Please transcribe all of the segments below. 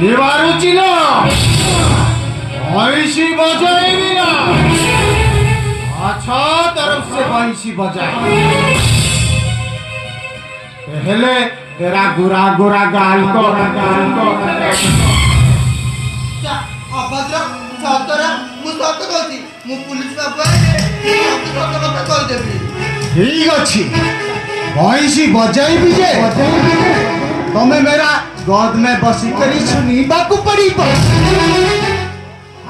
নেবার রুচি না। আইসি বাজায় না আচ্ছা তরফ সে বাইসি বাজায়। पहले तेरा गुरा गुरा गाल को गाल को অবজ্র সতরা মু সত কইছি মু পুলিশ বাবারে সত কথা কই দেবি ঠিক আছে। বয়সি বজাইবি যে। তুমি মেরা गोद में बसी करी छनी बाकु पड़ी बस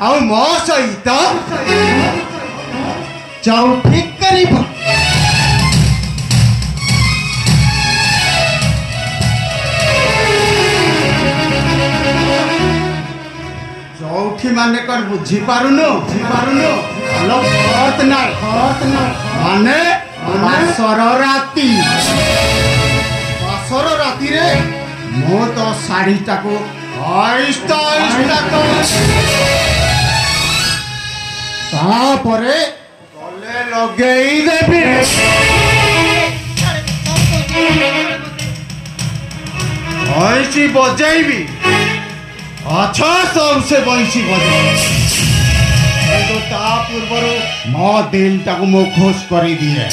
आउ मो सहित जाऊ ठीक करी माने कर बुझी पारुनो बुझी पारुनो लो खत ना खत ना माने मा सरो ମୁଁ ତ ଶାଢ଼ୀଟାକୁ ଆଇସ୍ତା ଆଇସ୍ତା କରି ତାପରେ ଗଲେ ଲଗେଇ ଦେବି ବଇଁଶୀ ବଜେଇବି ଆଚ୍ଛା ସବୁସେ ବଇଁଶୀ ବଜେଇବି କିନ୍ତୁ ତା ପୂର୍ବରୁ ମୋ ଦିଲଟାକୁ ମୁଁ ଖୁସ କରିଦିଏ